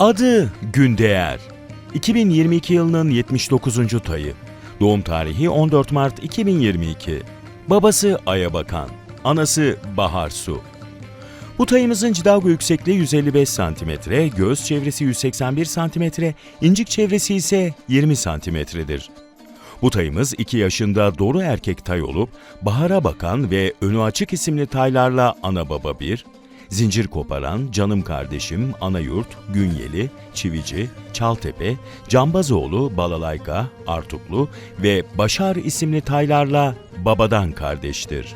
Adı Gündeğer. 2022 yılının 79. tayı. Doğum tarihi 14 Mart 2022. Babası Aya Bakan, anası Bahar Su. Bu tayımızın cidago yüksekliği 155 cm, göğüs çevresi 181 cm, incik çevresi ise 20 cm'dir. Bu tayımız 2 yaşında doğru erkek tay olup Bahar'a Bakan ve Önü Açık isimli taylarla ana baba bir, Zincir Koparan, Canım Kardeşim, Anayurt, Günyeli, Çivici, Çaltepe, Cambazoğlu, Balalayka, Artuklu ve Başar isimli taylarla babadan kardeştir.